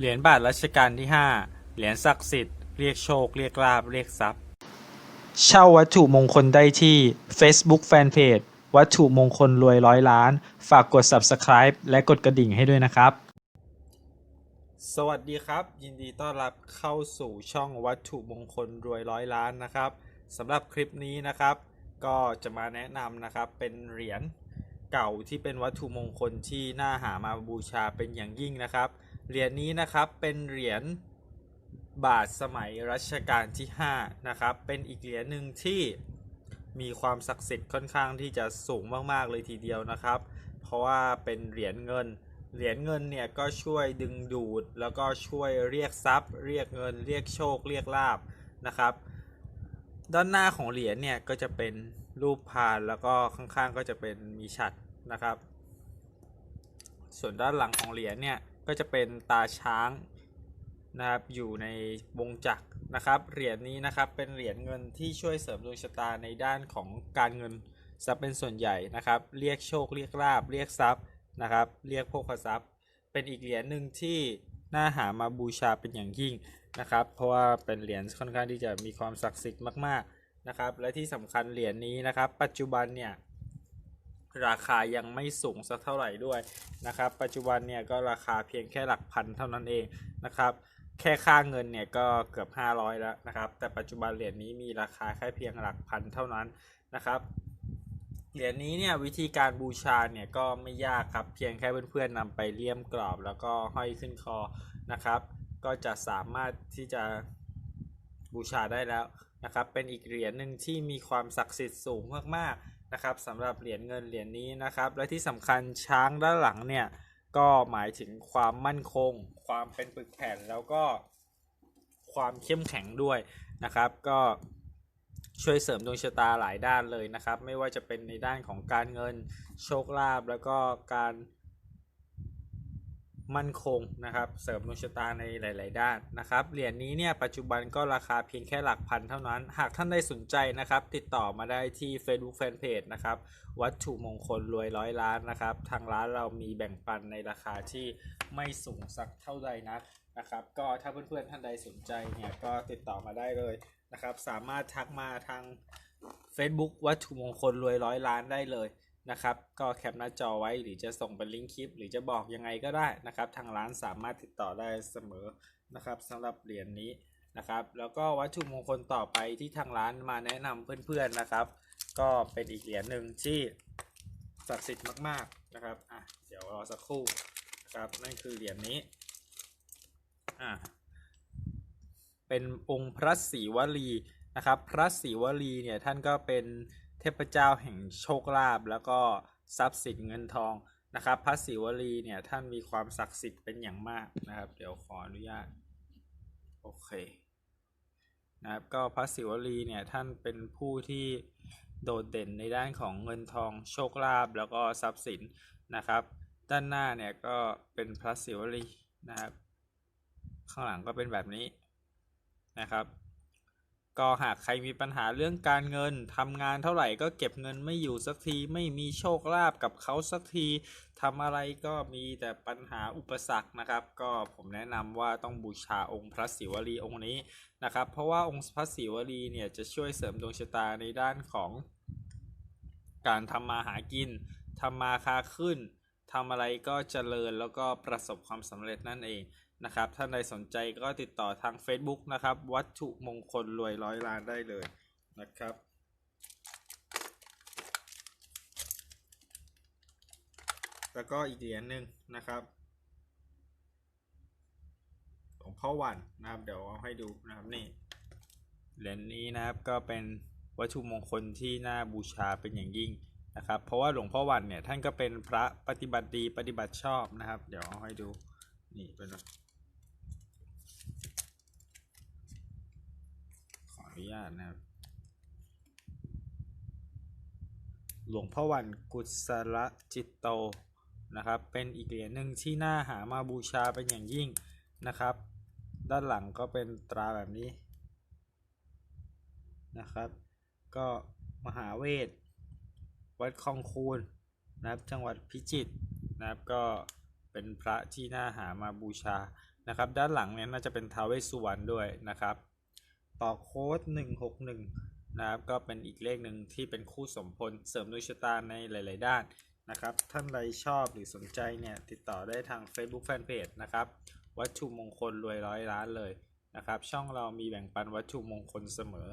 เหรียญบาทรัชกาลที่ 5 เหรียญศักดิ์สิทธิ์ เรียกโชค เรียกลาบ เรียกทรัพย์ เช่าวัตถุมงคลได้ที่ Facebook Fanpage วัตถุมงคลรวยร้อยล้าน ฝากกด Subscribe และกดกระดิ่งให้ด้วยนะครับ สวัสดีครับ ยินดีต้อนรับเข้าสู่ช่องวัตถุมงคลรวยร้อยล้านนะครับสำหรับคลิปนี้นะครับ ก็จะมาแนะนำนะครับเป็นเหรียญเก่าที่เป็นวัตถุมงคลที่น่าหามาบูชาเป็นอย่างยิ่งนะครับ เหรียญนี้นะครับเป็นเหรียญบาทสมัยรัชกาลที่ 5 นะครับ เป็นอีกเหรียญหนึ่งที่มีความศักดิ์สิทธิ์ค่อนข้างที่จะสูงมาก ๆ เลยทีเดียวนะครับ เพราะว่าเป็นเหรียญเงิน เหรียญเงินเนี่ยก็ช่วยดึงดูด แล้วก็ช่วยเรียกทรัพย์ เรียกเงิน เรียกโชค เรียกลาบนะครับ ด้านหน้าของเหรียญเนี่ยก็จะเป็นรูปพานแล้วก็ข้างๆก็จะเป็นมีฉัตรนะครับ ส่วนด้านหลังของเหรียญเนี่ย ก็จะเป็นตาช้างนะครับอยู่ในวงจักรนะครับเหรียญนี้นะครับเป็นเหรียญเงินที่ช่วยเสริมดวงชะตาในด้านของการเงินซะเป็นส่วนใหญ่นะครับ เรียกโชคเรียกลาบเรียกทรัพย์นะครับ เรียกโภคทรัพย์ เป็นอีกเหรียญหนึ่งที่น่าหามาบูชาเป็นอย่างยิ่งนะครับ เพราะว่าเป็นเหรียญค่อนข้างที่จะมีความศักดิ์สิทธิ์มากๆนะครับ และที่สำคัญเหรียญนี้นะครับ ปัจจุบันเนี่ย ราคายังไม่สูงสักเท่าไหร่ด้วยนะครับ ปัจจุบันเนี่ยก็ราคาเพียงแค่หลักพันเท่านั้นเองนะครับ แค่ค่าเงินเนี่ยก็เกือบ 500 แล้วนะครับ แต่ปัจจุบันเหรียญนี้มีราคาแค่เพียงหลักพันเท่านั้นนะครับเหรียญนี้เนี่ยวิธีการบูชาเนี่ยก็ไม่ยากครับเพียงแค่เพื่อนๆนำไปเลี่ยมกรอบแล้วก็ห้อยขึ้นคอนะครับ ก็จะสามารถที่จะบูชาได้แล้วนะครับ เป็นอีกเหรียญหนึ่งที่มีความศักดิ์สิทธิ์สูงมากๆ นะครับสำหรับเหรียญเงินเหรียญนี้นะครับ และที่สำคัญช้างด้านหลังเนี่ยก็หมายถึงความมั่นคง ความเป็นปึกแผ่นแล้วก็ความเข้มแข็งด้วยนะครับ ก็ช่วยเสริมดวงชะตาหลายด้านเลยนะครับ ไม่ว่าจะเป็นในด้านของการเงินโชคลาภแล้วก็การ มั่นคงนะครับเสริมดวงชะตาในหลาย ๆ ด้านนะครับเหรียญนี้เนี่ยปัจจุบันก็ราคาเพียงแค่หลักพันเท่านั้น หากท่านใดสนใจนะครับ ติดต่อมาได้ที่ Facebook Fanpage นะครับวัตถุมงคลรวยร้อยล้านนะครับ ทางร้านเรามีแบ่งปันในราคาที่ไม่สูงสักเท่าใดนักนะครับ ก็ถ้าเพื่อน ๆ ท่านใดสนใจเนี่ยก็ติดต่อมาได้เลยนะครับ สามารถทักมาทาง Facebook วัตถุมงคลรวยร้อยล้านได้เลย นะครับ ก็แคปหน้าจอไว้หรือจะส่งเป็นลิงก์คลิป หรือจะบอกยังไงก็ได้นะครับ ทางร้านสามารถติดต่อได้เสมอนะครับสำหรับเหรียญนนี้นะครับ แล้วก็วัตถุมงคลต่อไปที่ทางร้านมาแนะนำเพื่อนๆนะครับ ก็เป็นอีกเหรียญหนึ่งที่ศักดิ์สิทธิ์มากๆนะครับอะเดี๋ยวรอสักครู่นะครับนั่นคือเหรียญนี้อะเป็นองค์พระศรีวลีนะครับ พระศรีวลีเนี่ยท่านก็เป็น เทพเจ้าแห่งโชคลาภแล้วก็ทรัพย์สินเงินทองนะครับ พระศรีวลีเนี่ยท่านมีความศักดิ์สิทธิ์เป็นอย่างมากนะครับ เดี๋ยวขออนุญาตโอเคนะครับก็พระศิวลีเนี่ยท่านเป็นผู้ที่โดดเด่นในด้านของเงินทองโชคลาภแล้วก็ทรัพย์สินนะครับ ด้านหน้าเนี่ยก็เป็นพระศิวลีนะครับ ข้างหลังก็เป็นแบบนี้นะครับ ก็หากใครมีปัญหาเรื่องการเงินทำงานเท่าไหร่ก็เก็บเงินไม่อยู่สักทีไม่มีโชคลาภกับเขาสักทีทำอะไรก็มีแต่ปัญหาอุปสรรคนะครับ ก็ผมแนะนำว่าต้องบูชาองค์พระศิวลีองค์นี้นะครับ เพราะว่าองค์พระศิวลีเนี่ยจะช่วยเสริมดวงชะตาในด้านของการทำมาหากินทำมาค้าขึ้นทำอะไรก็เจริญแล้วก็ประสบความสำเร็จนั่นเอง นะครับท่านใดสนใจก็ติดต่อทาง Facebook นะครับ วัตถุมงคลรวยร้อยล้านได้เลยนะครับ แล้วก็อีกเหรียญหนึ่งนะครับหลวงพ่อวันนะครับ เดี๋ยวเอาให้ดูนะครับนี่เหรียญนี้นะครับก็เป็นวัตถุมงคลที่น่าบูชาเป็นอย่างยิ่งนะครับ เพราะว่าหลวงพ่อวันเนี่ยท่านก็เป็นพระปฏิบัติดีปฏิบัติชอบนะครับ เดี๋ยวเอาให้ดูนี่เป็น ขออ นุญาตนะครับ หลวงพ่อวันกุศลจิตโตนะครับ เป็นอีกเหรียญหนึ่งที่น่าหามาบูชาเป็นอย่างยิ่งนะครับ ด้านหลังก็เป็นตราแบบนี้นะครับ ก็มหาเวท วัดคลองคูนนะครับ จังหวัดพิจิตรนะครับ ก็เป็นพระที่น่าหามาบูชานะครับ ด้านหลังเนี่ยน่าจะเป็นทาวเวสสุวรรณด้วยนะครับ ต่อโค้ด161นะครับก็เป็นอีกเลขหนึ่งที่เป็นคู่สมพลเสริมดวงชะตาในหลาย ๆ ด้านนะครับ ท่านใดชอบหรือสนใจเนี่ยติดต่อได้ทาง Facebook Fanpage นะครับ วัตถุมงคลรวยร้อยล้านเลยนะครับ ช่องเรามีแบ่งปันวัตถุมงคลเสมอ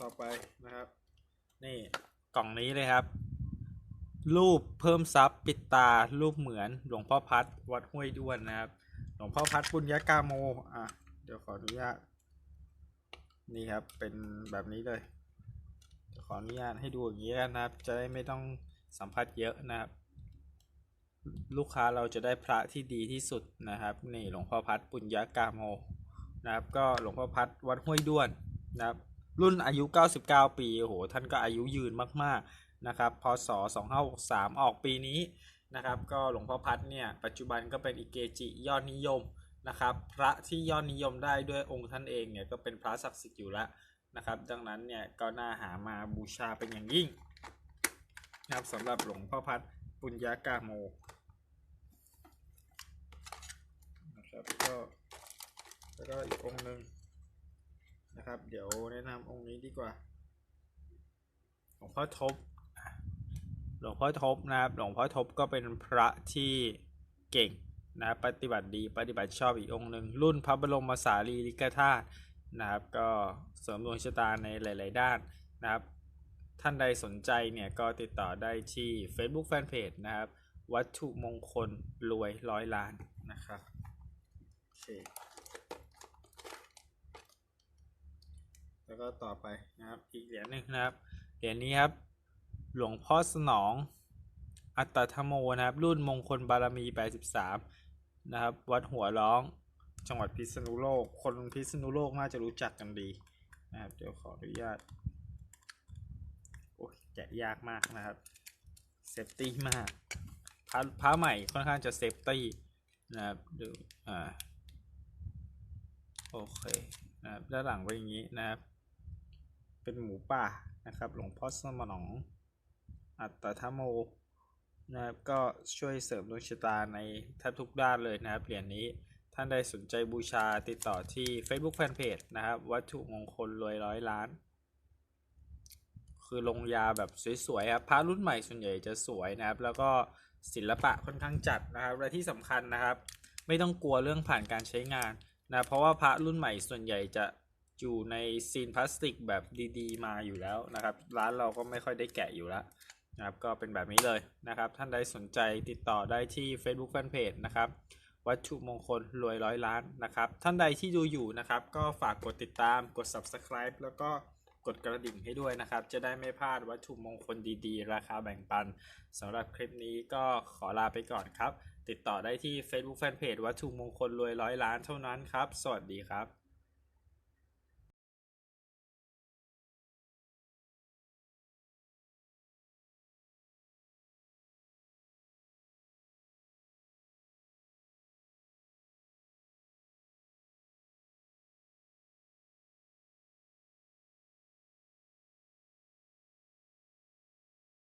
ต่อไปนะครับ นี่กล่องนี้เลยครับ รูปเพิ่มซับปิดตา รูปเหมือนหลวงพ่อพัดวัดห้วยด้วนนะครับ หลวงพ่อพัดปุญญากาโม อะ เดี๋ยวขออนุญาต นี่ครับ เป็นแบบนี้เลยเดี๋ยวขออนุญาตให้ดูอย่างนี้นนะครับ จะได้ไม่ต้องสัมผัสเยอะนะครับ ลูกค้าเราจะได้พระที่ดีที่สุดนะครับ นี่หลวงพ่อพัดปุญญากาโมนะครับ ก็หลวงพ่อพัดวัดห้วยด้วนนะครับ รุ่นอายุ 99 ปี โอ้โห ท่านก็อายุยืนมาก ๆ นะครับ พศ 2563 ออกปีนี้ นะครับ ก็หลวงพ่อพัดเนี่ยปัจจุบันก็เป็นอิเกจิยอดนิยมนะครับ พระที่ยอดนิยมได้ด้วยองค์ท่านเองเนี่ยก็เป็นพระศักดิ์สิทธิ์อยู่แล้วนะครับ ดังนั้นเนี่ยก็น่าหามาบูชาเป็นอย่างยิ่งนะครับสำหรับหลวงพ่อพัดปุญญากาโมนะครับก็แล้วก็อีกองค์หนึ่งนะครับ เดี๋ยวแนะนำองค์นี้ดีกว่าหลวงพ่อทบ หลวงพ่อทบนะครับ หลวงพ่อทบก็เป็นพระที่เก่งนะปฏิบัติดีปฏิบัติชอบอีกองค์หนึ่งรุ่นพระบรมสารีริกธาตุนะครับ ก็เสริมดวงชะตาในหลาย ๆ ด้านนะครับ ท่านใดสนใจเนี่ยก็ติดต่อได้ที่ Facebook Fanpage นะครับ วัตถุมงคลรวยร้อยล้านนะครับโอเคแล้วก็ต่อไปนะครับอีกเหรียญหนึ่งนะครับเหรียญนี้ครับ หลวงพ่อสนอง อัตตธโมนะครับ รุ่นมงคลบารมี 83 นะครับ วัดหัวร้อง จังหวัดพิษณุโลก คนพิษณุโลกน่าจะรู้จักกันดีนะครับ เดี๋ยวขออนุญาต โอ้ยแกะยากมากนะครับ เซฟตี้มากพระพระใหม่ค่อนข้างจะเซฟตี้นะครับดูอ่าโอเคนะครับด้านหลังเป็นอย่างนี้นะครับ เป็นหมูป่านะครับ หลวงพ่อสมนอง อัตตธโมนะครับก็ช่วยเสริมดวงชะตาในแทบทุกด้านเลยนะครับเหรียญนี้ท่านใดสนใจบูชาติดต่อที่ Facebook Fanpage นะครับ วัตถุมงคลรวยร้อยล้าน คือลงยาแบบสวยๆครับพระรุ่นใหม่ส่วนใหญ่จะสวยนะครับ แล้วก็ศิลปะค่อนข้างจัดนะครับและที่สำคัญนะครับ ไม่ต้องกลัวเรื่องผ่านการใช้งานนะเพราะว่าพระรุ่นใหม่ส่วนใหญ่จะอยู่ในซีนพลาสติกแบบดีๆ มาอยู่แล้วนะครับ ร้านเราก็ไม่ค่อยได้แกะอยู่แล้ว นะครับก็เป็นแบบนี้เลยนะครับ ท่านใดสนใจติดต่อได้ที่ Facebook Fanpage นะครับวัตถุมงคลรวยร้อยล้านนะครับ ท่านใดที่ดูอยู่นะครับ ก็ฝากกดติดตามกด Subscribe แล้วก็กดกระดิ่งให้ด้วยนะครับ จะได้ไม่พลาดวัตถุมงคลดีๆ ราคาแบ่งปันสำหรับคลิปนี้ก็ขอลาไปก่อนครับ ติดต่อได้ที่ Facebook Fanpage วัตถุมงคลรวยร้อยล้านเท่านั้นครับ สวัสดีครับ